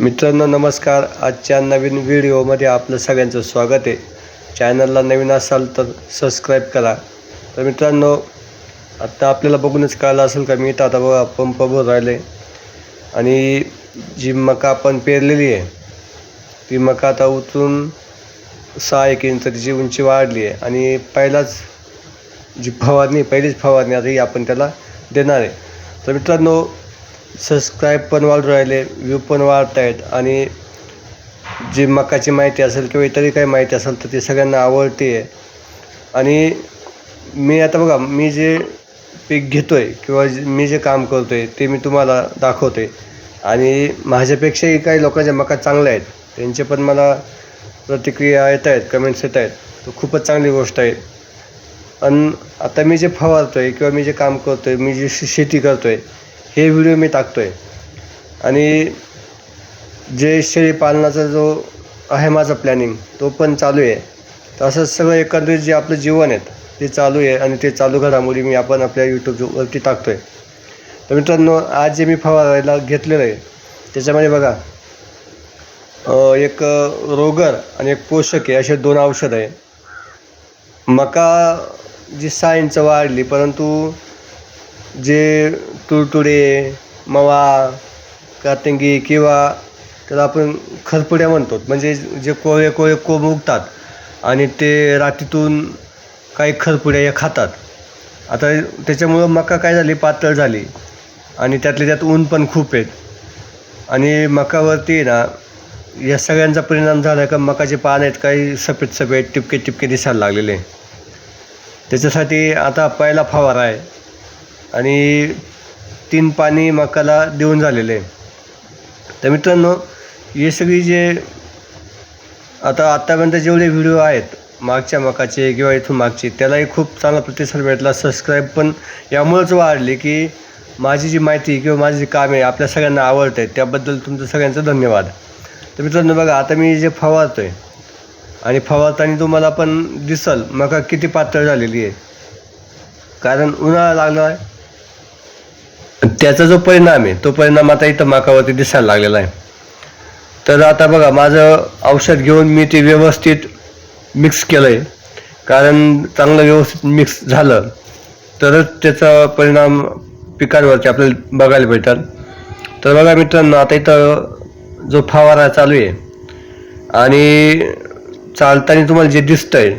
मित्रांनो नमस्कार. आजच्या नवीन व्हिडिओमध्ये आपलं सगळ्यांचं स्वागत आहे. चॅनलला नवीन असाल तर सबस्क्राईब करा. तर मित्रांनो आत्ता आपल्याला बघूनच कळलं असेल का मी इथं आता बघा पंप भरून राहिले. आणि जी मका आपण पेरलेली आहे ती मका आता उतरून सहा एक इंच तिची उंची वाढली आहे. आणि पहिलाच जी फवारणी पहिलीच फवारणी आता ही आपण त्याला देणार आहे. तर मित्रांनो सबस्क्राईब पण वाढू राहिले व्ह्यू पण वाढत आहेत आणि जी मकाची माहिती असेल किंवा इतरही काही माहिती असेल तर ती सगळ्यांना आवडते. आहे आणि मी आता बघा मी जे पीक घेतो आहे किंवा जे- मी जे काम करतो आहे ते मी तुम्हाला दाखवतो आहे आणि माझ्यापेक्षाही काही लोकांच्या मका चांगल्या आहेत. त्यांचे पण मला प्रतिक्रिया येत आहेत कमेंट्स येत आहेत तर खूपच चांगली गोष्ट आहे. आणि आता मी जे फवारतो आहे किंवा मी जे काम करतो आहे मी जी शेती करतो आहे हे व्हिडिओ मी टाकतो आहे आणि जे शेळी पालनाचा जो आहे माझा प्लॅनिंग तो पण चालू आहे. तर असं सगळं एकंदरीत जे आपलं जीवन आहेत ते चालू आहे आणि ते चालू घडामोडी मी आपण आपल्या यूट्यूबवरती टाकतो आहे तर मित्रांनो आज जे मी फवारायला घेतलेलं आहे त्याच्यामध्ये बघा एक रोगर आणि एक पोषक आहे असे दोन औषध आहे. मका जी सायंच इंच वाढली परंतु जे तुळतुडे मवा कातंगी किंवा त्याला आपण खरपुड्या म्हणतो. म्हणजे जे कोळे कोळे कोंब उगतात आणि ते रात्रीतून काही खरपुड्या या खातात. आता त्याच्यामुळं मका काय झाली? पातळ झाली. आणि त्यातले त्यात ऊन पण खूप आहेत. आणि मकावरती ना या सगळ्यांचा परिणाम झाला का मकाचे पान आहेत काही सफेद सफेद टिपके टिपके दिसायला लागलेले. त्याच्यासाठी आता पहिला फवारा आहे. आणि तीन पाणी मकाला देऊन झालेले. आहे तर मित्रांनो हे सगळी जे आता आत्तापर्यंत जेवढे व्हिडिओ आहेत मागच्या मकाचे किंवा इथून मागचे त्यालाही खूप चांगला प्रतिसाद भेटला. सबस्क्राईब पण यामुळंच वाढले की माझी जी माहिती किंवा माझी जी कामे आपल्या सगळ्यांना आवडत आहेत त्याबद्दल तुमचं सगळ्यांचं धन्यवाद. तर मित्रांनो बघा आता मी जे फवारतो आहे आणि फवारताना तुम्हाला पण दिसल मका किती पातळ झालेली आहे. कारण उन्हाळा लागला आहे. त्याचा जो परिणाम आहे तो परिणाम आता इथं मकावरती दिसायला लागलेला आहे. तर आता बघा माझं औषध घेऊन मी ते व्यवस्थित मिक्स केलं आहे कारण चांगलं व्यवस्थित मिक्स झालं तरच त्याचा परिणाम पिकांवरती आपल्याला बघायला भेटतात तर बघा मित्रांनो आता इथं जो फवारा चालू आहे आणि चालताना तुम्हाला जे दिसतंय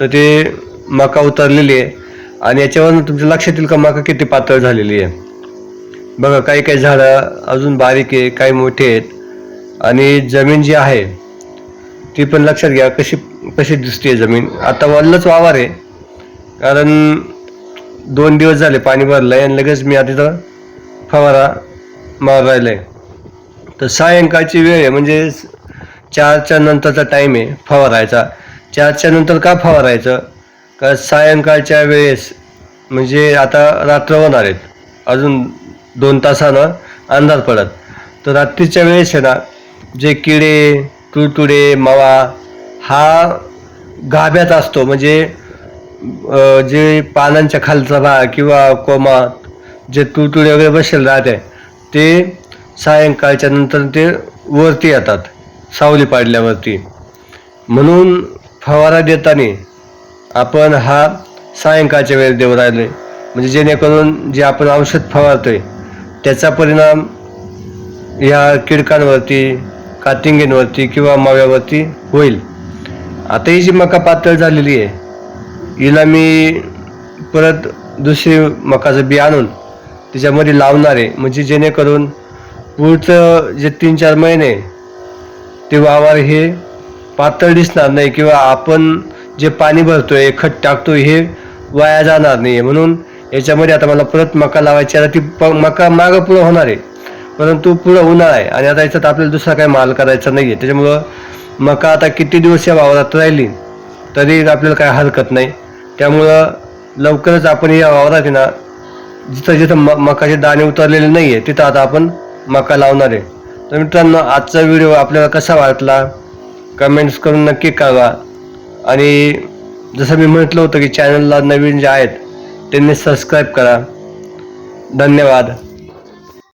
तर ते मका उतरलेली आहे. आणि याच्यावरून तुमच्या लक्षात येईल का मका किती पातळ झालेली आहे. बघा काही काही झाडं अजून बारीक आहे काही मोठे आहेत. आणि जमीन जी आहे ती पण लक्षात घ्या कशी कशी दिसते जमीन. आता वल्लच वावर आहे कारण दोन दिवस झाले पाणी भरलं आहे आणि लगेच मी आता इथं फवारा मार राहिला आहे तर सायंकाळची वेळ आहे म्हणजे चारच्या नंतरचा टाईम आहे फवारायचा. चारच्या नंतर का फवारायचं? का सायंकाळच्या वेळेस म्हणजे आता रात्र होणार आहेत. अजून दोन तासानं अंधार पडत. तर रात्रीच्या वेळेस आहे ना जे किडे तुडतुडे मावा हा गाभ्यात असतो. म्हणजे जे पानांच्या खालचा भाग किंवा कोमा जे तुडतुडे वगैरे बसेल राहते ते सायंकाळच्या नंतर ते वरती येतात सावली पाडल्यावरती. म्हणून फवारा देताना आपण हा सायंकाळच्या वेळेस देऊ राहिले. म्हणजे जेणेकरून जे आपण औषध फवारतोय त्याचा परिणाम ह्या किडकांवरती कातिंगींवरती किंवा माव्यावरती होईल. आता ही जी मका पातळ झालेली आहे हिला मी परत दुसरी मकाचं बी आणून त्याच्यामध्ये लावणार आहे म्हणजे जेणेकरून पुढचं जे तीन चार महिने ते वावर हे पातळ दिसणार नाही किंवा आपण जे पाणी भरतोय खत टाकतोय हे वाया जाणार नाही म्हणून याच्यामध्ये आता मला परत मका लावायची आता ती प मका मागं पुढं होणार आहे. परंतु पुढं उन्हाळा आहे आणि आता याच्यात आपल्याला दुसरा काही माल करायचा नाही आहे त्याच्यामुळं मका आता किती दिवस या वावरात राहिली तरी आपल्याला काय हरकत नाही. त्यामुळं लवकरच आपण या वावरात आहे ना जिथं जिथं म मकाचे दाणे उतरलेले नाही आहे तिथं आता आपण मका लावणार आहे. तर मित्रांनो आजचा व्हिडिओ आपल्याला कसा वाटला कमेंट्स करून नक्की कळवा. आणि जसं मी म्हटलं होतं की चॅनलला नवीन जे आहेत त्यांनी सबस्क्राईब करा. धन्यवाद.